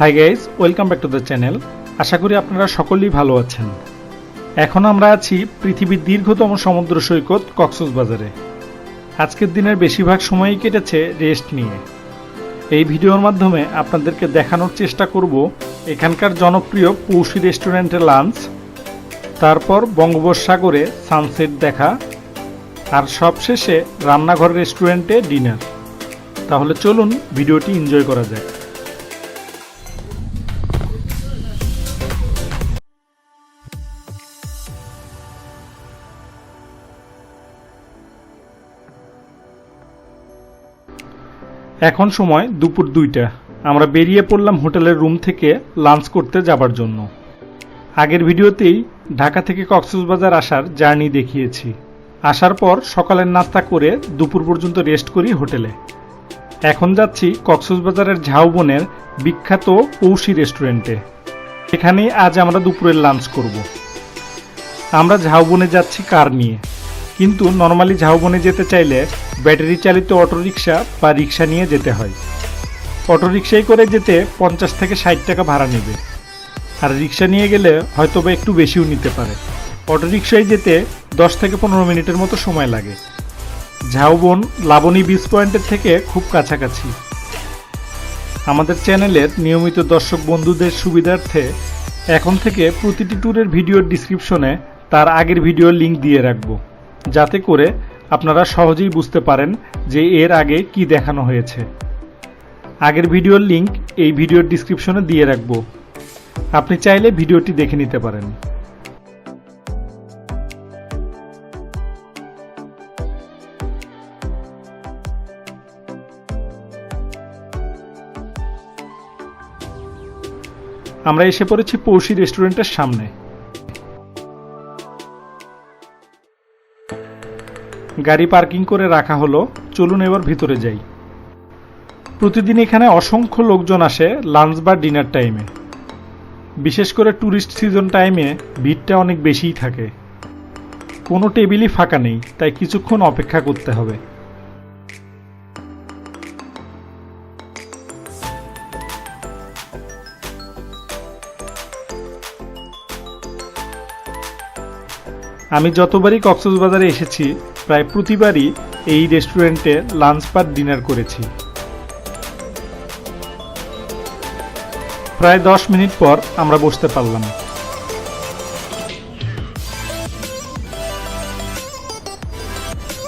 Hi guys welcome back to the channel আশা করি আপনারা সকলেই ভালো আছেন। এখন আমরা আছি পৃথিবীর দীর্ঘতম সমুদ্র সৈকত কক্সবাজারে আজকের দিনের বেশিরভাগ সময়ই কেটেছে রেস্ট নিয়ে। এই ভিডিওর মাধ্যমে আপনাদেরকে দেখানোর চেষ্টা করব এখানকার জনপ্রিয় পৌষি রেস্টুরেন্টে লাঞ্চ তারপর বঙ্গোপসাগরে সানসেট দেখা, আর সবশেষে রান্নাঘর রেস্টুরেন্টে ডিনার তাহলে চলুন ভিডিওটি এনজয় করা যায় এখন সময় দুপুর দুইটা। আমরা বেরিয়ে পড়লাম হোটেলের রুম থেকে লাঞ্চ করতে যাবার জন্য। আগের ভিডিওতেই ঢাকা থেকে কক্সবাজার আসার জার্নি দেখিয়েছি। আসার পর সকালের নাস্তা করে দুপুর পর্যন্ত রেস্ট করি হোটেলে। এখন যাচ্ছি কক্সবাজারের ঝাউবনের বিখ্যাত পৌষি রেস্টুরেন্টে। এখানেই আজ আমরা দুপুরের লাঞ্চ করব। আমরা ঝাউবনে যাচ্ছি কার নিয়ে? কিন্তু নর্মালি ঝাউবনে যেতে চাইলে ব্যাটারি চালিত অটোরিকশা বা রিক্সা নিয়ে যেতে হয়। অটোরিকশায় করে যেতে পঞ্চাশ থেকে ষাট টাকা ভাড়া নেবে। আর রিক্সা নিয়ে গেলে হয়তো বা একটু বেশিও নিতে পারে। অটোরিকশায় যেতে দশ থেকে পনেরো মিনিটের মতো সময় লাগে। ঝাউবন লাবণী বিচ পয়েন্টের থেকে খুব কাছাকাছি। আমাদের চ্যানেলের নিয়মিত দর্শক বন্ধুদের সুবিধার্থে এখন থেকে প্রতিটি ট্যুরের ভিডিওর ডিসক্রিপশনে তার আগের ভিডিওর লিংক দিয়ে রাখব। যাতে করে আপনারা সহজেই বুঝতে পারেন যে এর আগে কি দেখানো হয়েছে। আগের ভিডিওর লিংক এই ভিডিওর ডিসক্রিপশনে দিয়ে রাখব। আপনি চাইলে ভিডিওটি দেখে নিতে পারেন। আমরা এসে পড়েছি পৌষি রেস্টুরেন্টের সামনে। গাড়ি পার্কিং করে রাখা হলো, চলুন এবার ভিতরে যাই। প্রতিদিন এখানে অসংখ্য লোকজন আসে লাঞ্চ বা ডিনার টাইমে। বিশেষ করে ট্যুরিস্ট সিজন টাইমে ভিড়টা অনেক বেশিই থাকে। কোনো টেবিলই ফাঁকা নেই, তাই কিছুক্ষণ অপেক্ষা করতে হবে। আমি যতবারই কক্সবাজারে এসেছি প্রায় প্রতিবারই এই রেস্টুরেন্টে লাঞ্চ বা ডিনার করেছি। প্রায় দশ মিনিট পর আমরা বসতে পারলাম।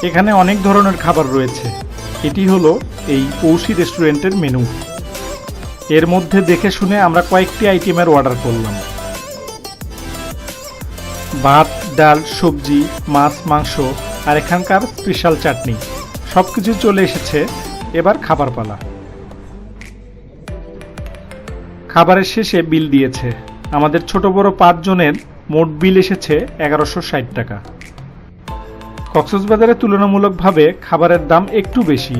এখানে অনেক ধরনের খাবার রয়েছে। এটি হলো এই পৌষি রেস্টুরেন্টের মেনু। এর মধ্যে দেখে শুনে আমরা কয়েকটি আইটেমের অর্ডার করলাম। ভাত, ডাল, সবজি, মাছ, মাংস আর এখানকার স্পেশাল চাটনি। সব কিছু চলে এসেছে এবার খাবার পালা খাবারের শেষে বিল দিয়েছে। আমাদের ছোট বড় পাঁচজনের মোট বিল এসেছে এগারোশো ষাট টাকা। কক্সবাজারে তুলনামূলকভাবে খাবারের দাম একটু বেশি।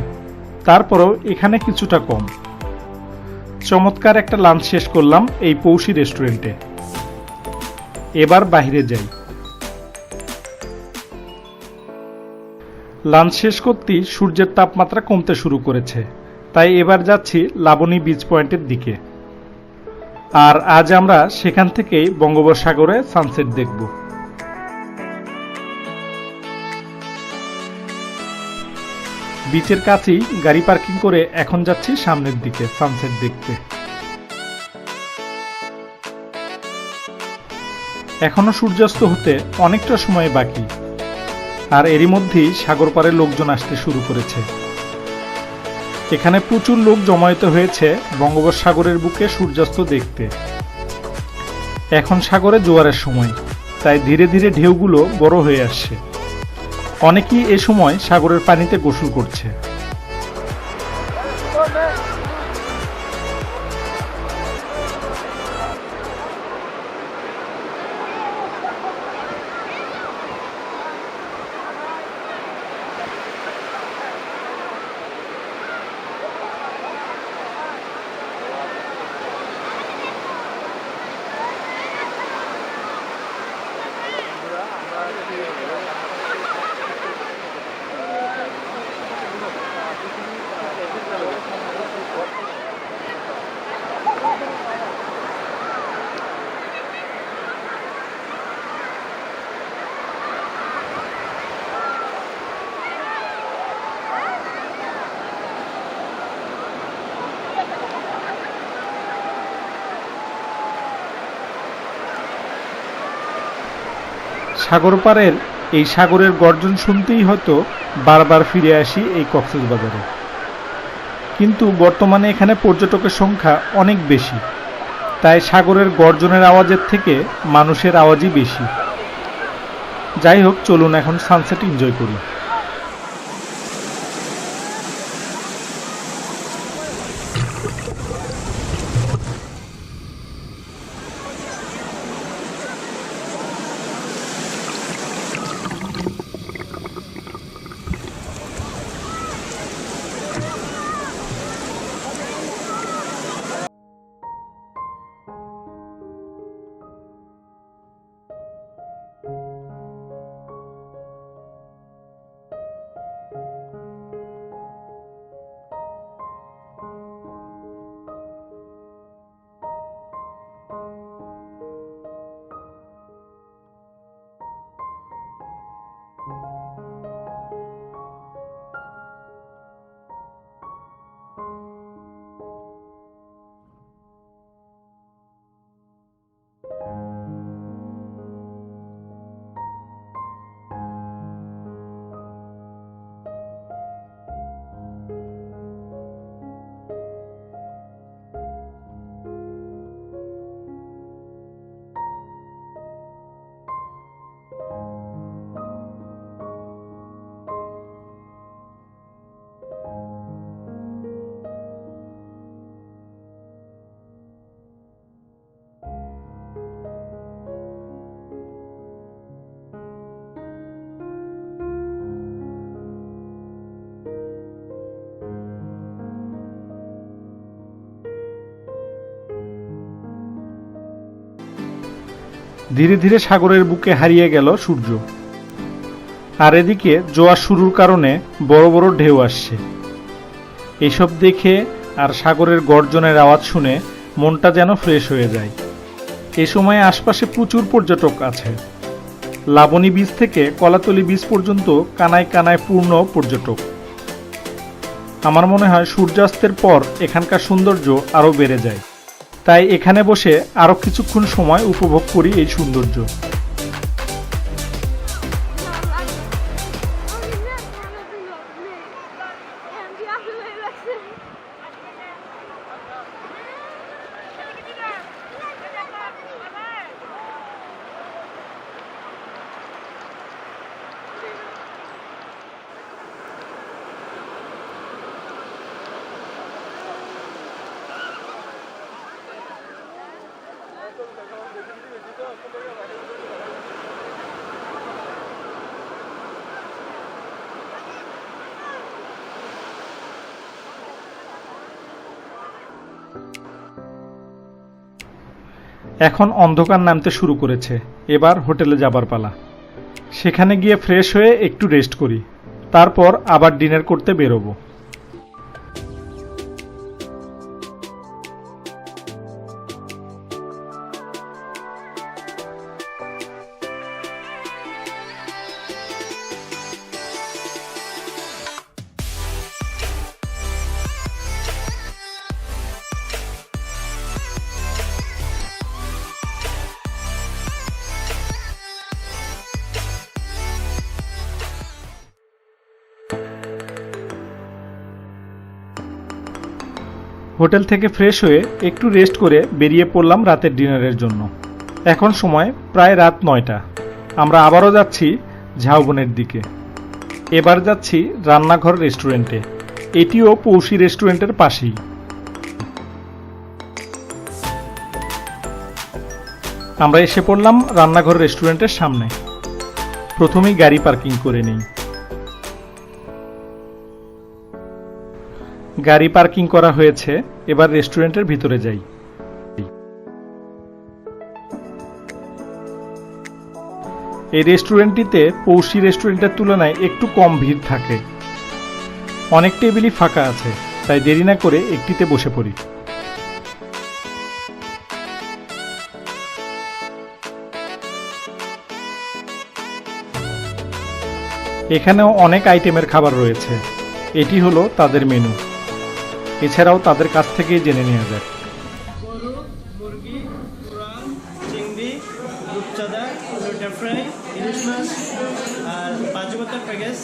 তারপরও এখানে কিছুটা কম। চমৎকার একটা লাঞ্চ শেষ করলাম এই পৌষি রেস্টুরেন্টে। এবার বাইরে যাই। লাঞ্চ শেষ করতেই সূর্যের তাপমাত্রা কমতে শুরু করেছে। তাই এবার যাচ্ছি লাবণী বিচ পয়েন্টের দিকে। আর আজ আমরা সেখান থেকেই বঙ্গোপসাগরে সানসেট দেখব। বিচের কাছেই গাড়ি পার্কিং করে এখন যাচ্ছি সামনের দিকে সানসেট দেখতে। এখনও সূর্যাস্ত হতে অনেকটা সময় বাকি। আর এরই মধ্যেই সাগর পাড়ে লোকজন আসতে শুরু করেছে। এখানে প্রচুর লোক জমায়েত হয়েছে বঙ্গোপসাগরের বুকে সূর্যাস্ত দেখতে। এখন সাগরে জোয়ারের সময়, তাই ধীরে ধীরে ঢেউগুলো বড় হয়ে আসছে। অনেকেই এ সময় সাগরের পানিতে গোসল করছে। সাগর পাড়ের এই সাগরের গর্জন শুনতেই হয়তো বারবার ফিরে আসি এই কক্সবাজারে। কিন্তু বর্তমানে এখানে পর্যটকের সংখ্যা অনেক বেশি। তাই সাগরের গর্জনের আওয়াজের থেকে মানুষের আওয়াজই বেশি। যাই হোক, চলুন এখন সানসেট এনজয় করি। ধীরে ধীরে সাগরের বুকে হারিয়ে গেল সূর্য। আর এদিকে জোয়ার শুরুর কারণে বড় বড় ঢেউ আসছে। এসব দেখে আর সাগরের গর্জনের আওয়াজ শুনে মনটা যেন ফ্রেশ হয়ে যায়। এ সময় আশপাশে প্রচুর পর্যটক আছে। লাবণী বীজ থেকে কলাতলি বীজ পর্যন্ত কানায় কানায় পূর্ণ পর্যটক। আমার মনে হয় সূর্যাস্তের পর এখানকার সৌন্দর্য আরও বেড়ে যায়। তাই এখানে বসে আরও কিছুক্ষণ সময় উপভোগ করি এই সৌন্দর্য। এখন অন্ধকার নামতে শুরু করেছে। এবার হোটেলে যাবার পালা। সেখানে গিয়ে ফ্রেশ হয়ে একটু রেস্ট করি। তারপর আবার ডিনার করতে বেরোবো। হোটেল থেকে ফ্রেশ হয়ে একটু রেস্ট করে বেরিয়ে পড়লাম রাতের ডিনারের জন্য। এখন সময় প্রায় রাত নয়টা। আমরা আবারও যাচ্ছি ঝাউবনের দিকে। এবার যাচ্ছি রান্নাঘর রেস্টুরেন্টে। এটিও পৌষি রেস্টুরেন্টের পাশেই। আমরা এসে পড়লাম রান্নাঘর রেস্টুরেন্টের সামনে। প্রথমেই গাড়ি পার্কিং করে নিই। গাড়ি পার্কিং করা হয়েছে। এবার রেস্টুরেন্টের ভিতরে যাই। এই রেস্টুরেন্টটিতে পৌষি রেস্টুরেন্টের তুলনায় একটু কম ভিড় থাকে। অনেক টেবিলই ফাঁকা আছে, তাই দেরি না করে একটিতে বসে পড়ি। এখানেও অনেক আইটেমের খাবার রয়েছে। এটি হলো তাদের মেনু। এছাড়াও তাদের কাছ থেকেই জেনে নেওয়া যায় গরু মুরগি কোরাল চিংড়ি রূপচাঁদা লোটা ফ্রাই ইলিশ মাছ আর প্যাকেজ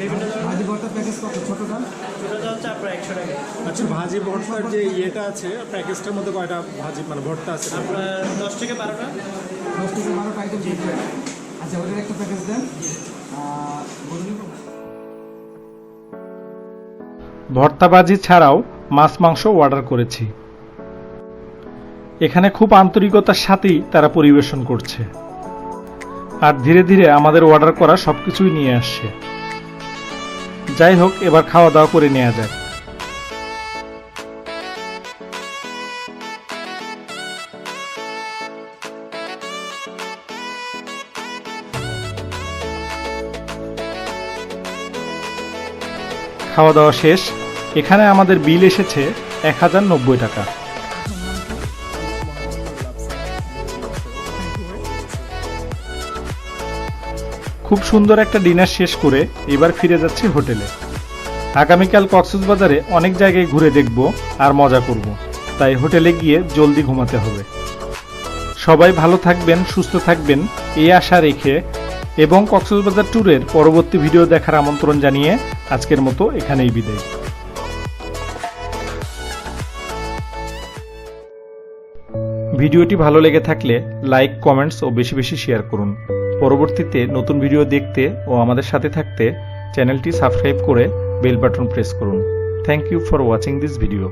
বিভিন্ন ধরনের। ভাজি ভর্তার প্যাকেজ কত? ছোটোটা? ছোটোটা হচ্ছে আপনার একশো টাকা। আচ্ছা ভাজি ভর্তার যে ইয়েটা আছে প্যাকেজটার মধ্যে কয়টা ভাজি মানে ভর্তা আছে? আপনার দশ থেকে বারোটা। দশ থেকে বারোটা আইটেম আচ্ছা ওদের একটা প্যাকেজ দেন। ভর্তাবাজি ছাড়াও মাছ মাংস অর্ডার করেছি। এখানে খুব আন্তরিকতার সাথেই তারা পরিবেশন করছে। আর ধীরে ধীরে আমাদের অর্ডার করা সবকিছুই নিয়ে আসছে। যাই হোক, এবার খাওয়া দাওয়া করে নেওয়া যাক। খাওয়া দাওয়া শেষ, এখানে আমাদের বিল এসেছে এক হাজার নব্বই টাকা। খুব সুন্দর একটা ডিনার শেষ করে এবার ফিরে যাচ্ছি হোটেলে। আগামীকাল কক্সবাজারে অনেক জায়গায় ঘুরে দেখব আর মজা করব। তাই হোটেলে গিয়ে জলদি ঘুমাতে হবে। সবাই ভালো থাকবেন, সুস্থ থাকবেন, এই আশা রেখে এবং কক্সবাজার ট্যুরের পরবর্তী ভিডিও দেখার আমন্ত্রণ জানিয়ে আজকের মতো এখানেই বিদায়। ভিডিওটি ভালো লেগে থাকলে লাইক, কমেন্টস ও বেশি বেশি শেয়ার করুন। পরবর্তীতে নতুন ভিডিও দেখতে ও আমাদের সাথে থাকতে চ্যানেলটি সাবস্ক্রাইব করে বেল বাটন প্রেস করুন। Thank you for watching this video